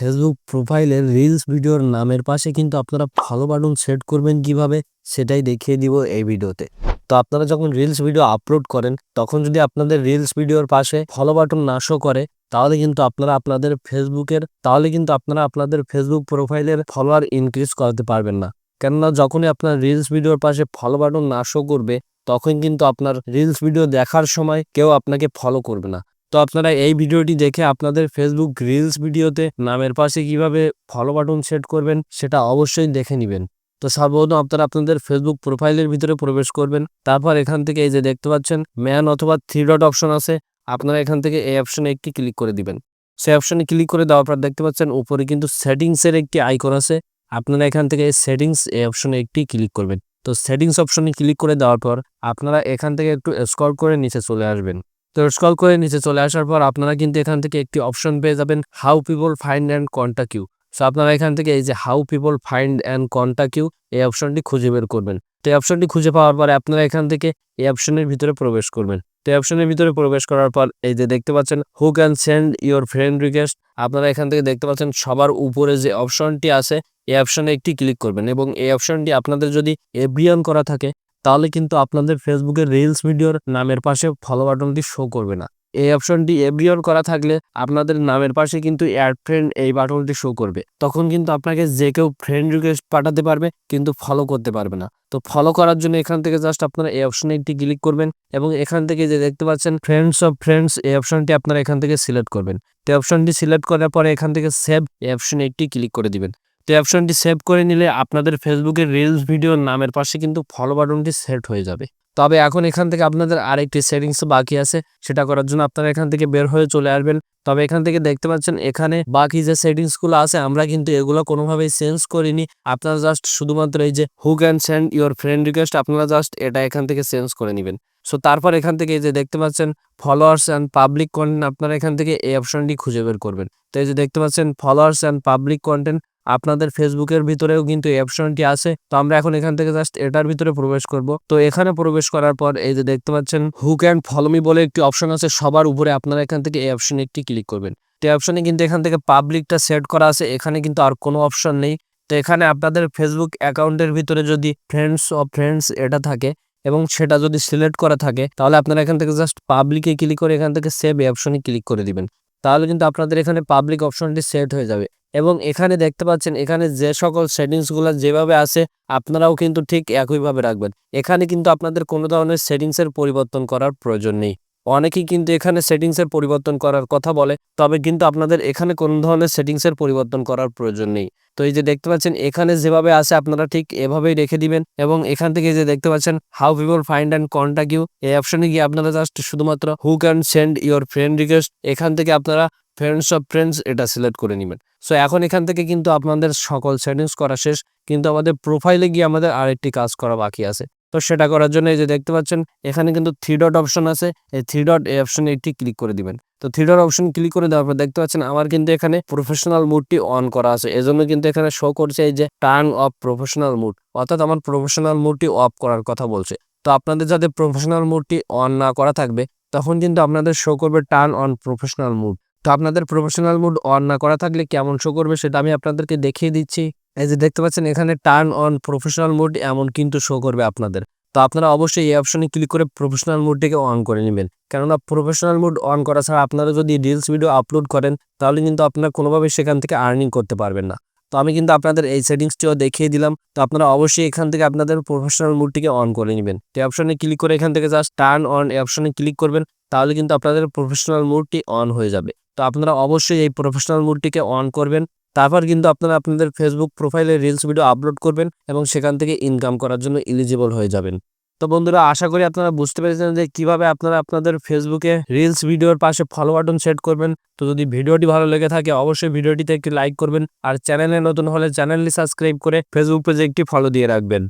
Facebook প্রোফাইলের reels ভিডিওর নামের পাশে কিন্তু আপনারা ফলো বাটন সেট করবেন কীভাবে, সেটাই দেখিয়ে দিব এই ভিডিওতে তো আপনারা যখন রিলস ভিডিও আপলোড করেন, তখন যদি আপনাদের রিলস ভিডিওর পাশে ফলো বাটন না শো করে, তাহলে কিন্তু আপনারা আপনাদের ফেসবুকের তাহলে কিন্তু আপনারা আপনাদের ফেসবুক প্রোফাইলের ফলোয়ার ইনক্রিজ করাতে পারবেন না। কেননা যখনই আপনার রিলস ভিডিওর পাশে ফলো বাটন না শো করবে, তখন কিন্তু আপনার রিলস ভিডিও দেখার সময় কেউ আপনাকে ফলো করবে না। তো আপনারা এই ভিডিওটি দেখে আপনাদের ফেসবুক রিলস ভিডিওতে নামের পাশে কীভাবে ফলো বাটন সেট করবেন সেটা অবশ্যই দেখে নেবেন। তো সর্বপ্রথম আপনারা আপনাদের ফেসবুক প্রোফাইলের ভিতরে প্রবেশ করবেন, তারপর এখান থেকে এই যে দেখতে পাচ্ছেন ম্যান অথবা থ্রি ডট অপশন আছে, আপনারা এখান থেকে এই অপশনে একটি ক্লিক করে দিবেন। সেই অপশনে ক্লিক করে দেওয়ার পর দেখতে পাচ্ছেন, উপরে কিন্তু সেটিংসের একটি আইকন আছে, আপনারা এখান থেকে এই সেটিংস এই অপশনে একটি ক্লিক করবেন। তো সেটিংস অপশনে ক্লিক করে দেওয়ার পর আপনারা এখান থেকে একটু স্ক্রল করে নিচে চলে আসবেন। তো স্ক্রল করে নিচে চলে আসার পর আপনারা কিন্তু এখান থেকে একটি অপশন পেয়ে যাবেন how people find and contact you so আপনারা এখান থেকে এই যে how people find and contact you এই অপশনটি খুঁজে বের করবেন। তো এই অপশনটি খুঁজে পাওয়ার পরে আপনারা এখান থেকে এই অপশনের ভিতরে প্রবেশ করবেন। তো এই অপশনের ভিতরে প্রবেশ করার পর এই যে দেখতে পাচ্ছেন who can send your friend request আপনারা এখান থেকে দেখতে পাচ্ছেন সবার উপরে যে অপশনটি আছে, এই অপশনে একটি ক্লিক করবেন এবং এই অপশনটি আপনাদের যদি এভরিয়ন করা থাকে তাহলে কিন্তু আপনাদের ফেসবুকের রিলস ভিডিওর নামের পাশে ফলো বাটনটি শো করবে না। এই অপশনটি এভরিয়ন করা থাকলে আপনাদের নামের পাশে কিন্তু অ্যাড ফ্রেন্ড এই বাটনটি শো করবে। তখন কিন্তু আপনাকে যে কেউ ফ্রেন্ড রিকোয়েস্ট পাঠাতে পারবে, কিন্তু ফলো করতে পারবে না। তো ফলো করার জন্য এখান থেকে জাস্ট আপনারা এই অপশনে একটি ক্লিক করবেন এবং এখান থেকে যে দেখতে পাচ্ছেন ফ্রেন্ডস অফ ফ্রেন্ডস এই অপশনটি আপনারা এখান থেকে সিলেক্ট করবেন। তো অপশনটি সিলেক্ট করার পরে এখান থেকে সেভ এই অপশনে একটি ক্লিক করে দিবেন। তো অপশনটি সেভ করে নিলে আপনাদের ফেসবুকের রিলস ভিডিওর নামের পাশে কিন্তু ফলো বাটনটি সেট হয়ে যাবে। তবে এখন এখান থেকে আপনাদের আরেকটি সেটিংস বাকি আছে, সেটা করার জন্য আপনারা এখান থেকে বের হয়ে চলে আসবেন। তবে এখান থেকে দেখতে পাচ্ছেন এখানে বাকি যে সেটিংসগুলো আছে, আমরা কিন্তু এগুলো কোনোভাবেই চেঞ্জ করিনি। আপনারা জাস্ট শুধুমাত্র এই যে who can send your friend request আপনারা জাস্ট এটা এখান থেকে চেঞ্জ করে নেবেন। সো তারপর এখান থেকে এই যে দেখতে পাচ্ছেন ফলোয়ার্স অ্যান্ড পাবলিক কন্টেন্ট আপনারা এখান থেকে এই অপশনটি খুঁজে বের করবেন। তো এই যে দেখতে পাচ্ছেন ফলোয়ার্স অ্যান্ড পাবলিক কন্টেন্ট আপনাদের ফেসবুকের ভিতরেও কিন্তু এই অপশনটি আছে। তো আমরা এখন এখান থেকে জাস্ট এটার ভিতরে প্রবেশ করব। তো এখানে প্রবেশ করার পর এই যে দেখতে পাচ্ছেন হু ক্যান ফলো মি বলে একটি অপশন আছে। সবার উপরে আপনারা এখান থেকে এই অপশনে একটি ক্লিক করবেন। তো এই অপশনে কিন্তু এখান থেকে পাবলিকটা সেট করা আছে। এখানে কিন্তু আর কোনো অপশন নেই। তো এখানে আপনাদের ফেসবুক অ্যাকাউন্টের ভিতরে যদি ফ্রেন্ডস অফ ফ্রেন্ডস এটা থাকে এবং সেটা যদি সিলেক্ট করা থাকে, তাহলে আপনারা এখান থেকে জাস্ট পাবলিকে ক্লিক করে এখান থেকে সেভ অপশনে ক্লিক করে দিবেন। তাহলে কিন্তু আপনাদের এখানে পাবলিক অপশনটি সেট হয়ে যাবে। এবং এখানে দেখতে পাচ্ছেন, এখানে যে সকল সেটিংসগুলো যেভাবে আছে, আপনারাও কিন্তু ঠিক একইভাবে রাখবেন। এখানে কিন্তু আপনাদের কোনো ধরনের সেটিংসের পরিবর্তন করার প্রয়োজন নেই। অনেকেই কিন্তু এখানে সেটিংসের পরিবর্তন করার কথা বলে, তবে কিন্তু আপনাদের এখানে কোনো ধরনের সেটিংসের পরিবর্তন করার প্রয়োজন নেই। তো এই যে দেখতে পাচ্ছেন, এখানে যেভাবে আছে, আপনারা ঠিক এভাবেই রেখে দিবেন এবং এখান থেকে যে দেখতে পাচ্ছেন how people find and contact you এই অপশনে গিয়ে আপনারা জাস্ট শুধুমাত্র who can send your friend request এখান থেকে আপনারা ফ্রেন্ডস অফ ফ্রেন্ডস এটা সিলেক্ট করে নেবেন। সো এখন এখান থেকে কিন্তু আপনাদের সকল সেটিংস করা শেষ, কিন্তু আমাদের প্রোফাইলে গিয়ে আমাদের আরেকটি কাজ করা বাকি আছে। তো সেটা করার জন্য এই যে দেখতে পাচ্ছেন, এখানে কিন্তু থ্রি ডট অপশন আছে, এই থ্রি ডট এই অপশনে একটি ক্লিক করে দিবেন। তো থ্রি ডট অপশন ক্লিক করে দেওয়ার পর দেখতে পাচ্ছেন, আমার কিন্তু এখানে প্রফেশনাল মুডটি অন করা আছে। এজন্য কিন্তু এখানে শো করছে এই যে টার্ন অফ প্রফেশনাল মুড অর্থাৎ আমার প্রফেশনাল মুডটি অফ করার কথা বলছে। তো আপনাদের যাতে প্রফেশনাল মুডটি অন না করা থাকবে, তখন কিন্তু আপনাদের শো করবে টার্ন অন প্রফেশনাল মুড তো আপনাদের প্রফেশনাল মুড অন না করা থাকলে কেমন শো করবে সেটা আমি আপনাদেরকে দেখিয়ে দিচ্ছি। এই যে দেখতে পাচ্ছেন, এখানে টার্ন অন প্রফেশনাল মুড এমন কিন্তু শো করবে আপনাদের। তো আপনারা অবশ্যই এই অপশনে ক্লিক করে প্রফেশনাল মুডটিকে অন করে নেবেন। কেননা প্রফেশনাল মুড অন করা ছাড়া আপনারা যদি রিলস ভিডিও আপলোড করেন, তাহলে কিন্তু আপনারা কোনোভাবে সেখান থেকে আর্নিং করতে পারবেন না। তো আমি কিন্তু আপনাদের এই সেটিংসটিও দেখিয়ে দিলাম। তো আপনারা অবশ্যই এখান থেকে আপনাদের প্রফেশনাল মুডটিকে অন করে নেবেন। তো অপশনে ক্লিক করে এখান থেকে জাস্ট টার্ন অন অপশনে ক্লিক করবেন, তাহলে কিন্তু আপনাদের প্রফেশনাল মুডটি অন হয়ে যাবে। তো আপনারা অবশ্যই এই প্রফেশনাল মুডটিকে অন করবেন। তারপর কিন্তু আপনারা আপনাদের ফেসবুক প্রোফাইলে রিলস ভিডিও আপলোড করবেন এবং সেখান থেকে ইনকাম করার জন্য এলিজিবল হয়ে যাবেন। তো বন্ধুরা, আশা করি আপনারা বুঝতে পেরেছেন যে কীভাবে আপনারা আপনাদের ফেসবুকে রিলস ভিডিওর পাশে ফলো বাটন সেট করবেন। তো যদি ভিডিওটি ভালো লেগে থাকে, অবশ্যই ভিডিওটিতে একটি লাইক করবেন। আর চ্যানেলে নতুন হলে চ্যানেলটি সাবস্ক্রাইব করে ফেসবুক পেজে একটি ফলো দিয়ে রাখবেন।